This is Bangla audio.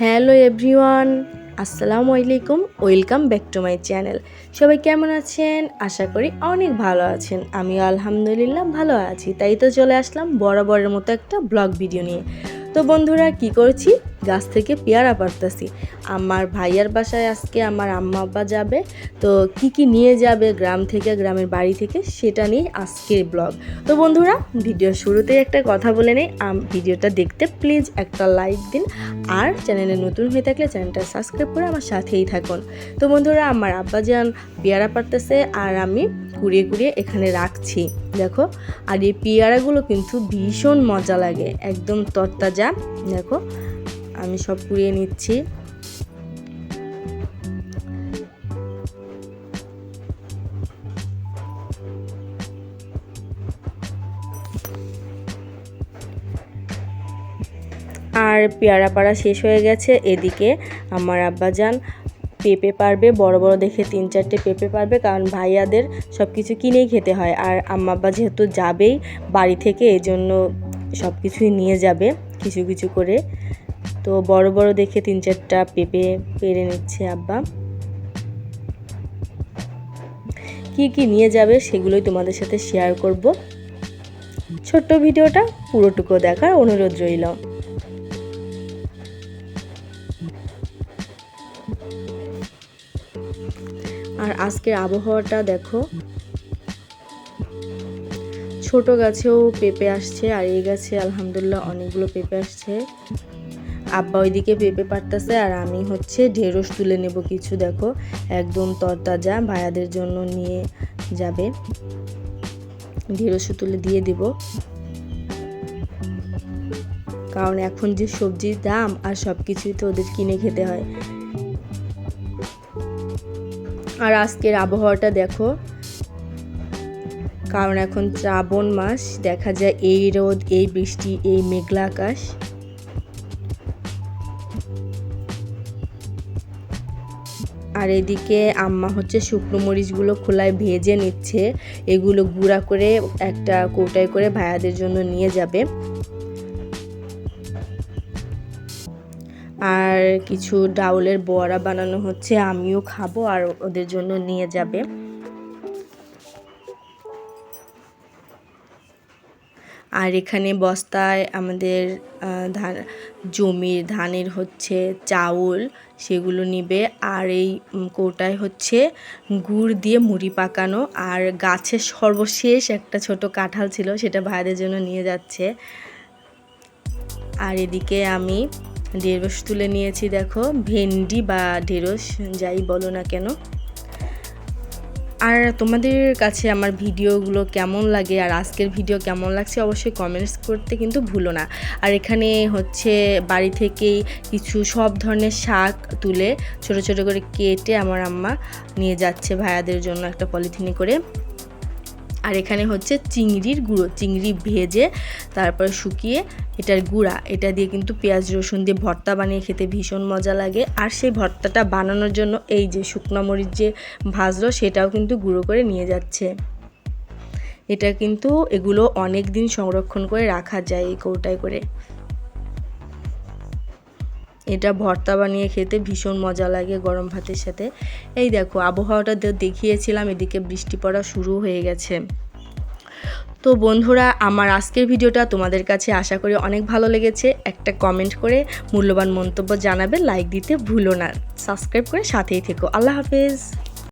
হ্যালো এভরিওয়ান, আসসালামু আলাইকুম, welcome back to my channel. সবাই কেমন আছেন? আশা করি অনেক ভালো আছেন। আমি আলহামদুলিল্লাহ ভালো আছি। তাই তো চলে আসলাম বরাবরের মতো একটা ব্লগ ভিডিও নিয়ে। তো বন্ধুরা, কি করছি? গাছ থেকে পেয়ারা পারতেছি আমার ভাইয়ার বাসায় আজকে আমার আম্মা আব্বা যাবে, তো কি কি নিয়ে যাবে গ্রাম থেকে, গ্রামের বাড়ি থেকে সেটা নিয়ে আজকের ব্লগ। তো বন্ধুরা ভিডিও শুরুতেই একটা কথা বলে নেই ভিডিওটা দেখতে প্লিজ একটা লাইক দিন, আর চ্যানেলে নতুন হয়ে থাকলে চ্যানেলটা সাবস্ক্রাইব করে আমার সাথেই থাকুন। তো বন্ধুরা, আমার আব্বা আব্বাজান পেয়ারা পারতেছে আর আমি কুড়িয়ে কুড়িয়ে এখানে রাখছি। দেখো, আর এই পেয়ারাগুলো কিন্তু ভীষণ মজা লাগে, একদম তরতাজা। দেখো আমি সব কুড়িয়ে নিচ্ছি। আর পেয়ারা পাড়া শেষ হয়ে গেছে। এদিকে আমার আব্বাজান পেঁপে পারবে, বড় বড় দেখে তিন চারটে পেঁপে পারবে, কারণ ভাইয়াদের সব কিছু কিনেই খেতে হয়। আর আম্মা আব্বা যেহেতু যাবেই বাড়ি থেকে এই জন্য সব কিছুই নিয়ে যাবে, কিছু কিছু করে। তো বড় বড় দেখে তিন চারটা পেঁপে পেরে নিচ্ছে আব্বা। কি কি নিয়ে যাবে সেগুলোই তোমাদের সাথে শেয়ার করব। ছোট্ট ভিডিওটা পুরোটুকু দেখার অনুরোধ রইল। আর আজকের আবহাওয়াটা দেখো। ছোট গাছেও পেঁপে আসছে, আর এই গাছে আলহামদুলিল্লাহ অনেকগুলো পেঁপে আসছে। আব্বা ওইদিকে পেঁপে পারতেছে আর আমি হচ্ছে ঢেঁড়স তুলে নেব কিছু, দেখো, একদম তরতাজা, ভাইয়াদের জন্য নিয়ে যাবে। ঢেঁড়সও তুলে দিয়ে দিব। কারণ এখন যে সবজির দাম আর সব কিছুই তো ওদের কিনে খেতে হয়। আর আজকের আবহাওয়াটা দেখো। কারণ এখন শ্রাবণ মাস, দেখা যায় এই রোদ, এই বৃষ্টি, এই মেঘলা আকাশ। আর এদিকে আম্মা হচ্ছে শুকনো মরিচগুলো খোলায় ভেজে নিচ্ছে। এগুলো গুঁড়া করে একটা কৌটায় করে ভাইয়াদের জন্য নিয়ে যাবে। আর কিছু ডাউলের বড়া বানানো হচ্ছে, আমিও খাব আর ওদের জন্য নিয়ে যাবে। আর এখানে বস্তায় আমাদের ধান, জমির ধানের হচ্ছে চাউল সেগুলো নিবে। আর এই কৌটায় হচ্ছে গুড় দিয়ে মুড়ি পাকানো। আর গাছের সর্বশেষ একটা ছোট কাঁঠাল ছিল, সেটা ভাইদের জন্য নিয়ে যাচ্ছে। আর এদিকে আমি ঢেঁড়স তুলে নিয়েছি, দেখো। ভেন্ডি বা ঢেঁড়স, যাই বলো না কেন। আর তোমাদের কাছে আমার ভিডিওগুলো কেমন লাগে আর আজকের ভিডিও কেমন লাগছে অবশ্যই কমেন্টস করতে কিন্তু ভুলো না। আর এখানে হচ্ছে বাড়ি থেকেই কিছু সব ধরনের শাক তুলে ছোট ছোট করে কেটে আমার আম্মা নিয়ে যাচ্ছে ভাইয়াদের জন্য একটা পলিথিনে করে। আর এখানে হচ্ছে চিংড়ির গুঁড়ো, চিংড়ি ভেজে তারপরে শুকিয়ে এটার গুঁড়া। এটা দিয়ে কিন্তু পেঁয়াজ, রসুন দিয়ে ভর্তা বানিয়ে খেতে ভীষণ মজা লাগে। আর সেই ভর্তাটা বানানোর জন্য এই যে শুকনো মরিচ যে ভাজলো, সেটাও কিন্তু গুঁড়ো করে নিয়ে যাচ্ছে। এটা কিন্তু এগুলো অনেক দিন সংরক্ষণ করে রাখা যায় এই কৌটায় করে। এটা ভর্তা বানিয়ে খেতে ভীষণ মজা লাগে গরম ভাতের সাথে। এই দেখো, আবহাওয়াটা দেখিয়েছিলাম, এদিকে বৃষ্টি পড়া শুরু হয়ে গেছে। তো বন্ধুরা, আমার আজকের ভিডিওটা তোমাদের কাছে আশা করি অনেক ভালো লেগেছে। একটা কমেন্ট করে মূল্যবান মন্তব্য জানাবে লাইক দিতে ভুলো না। সাবস্ক্রাইব করে সাথেই থেকো। আল্লাহ হাফেজ।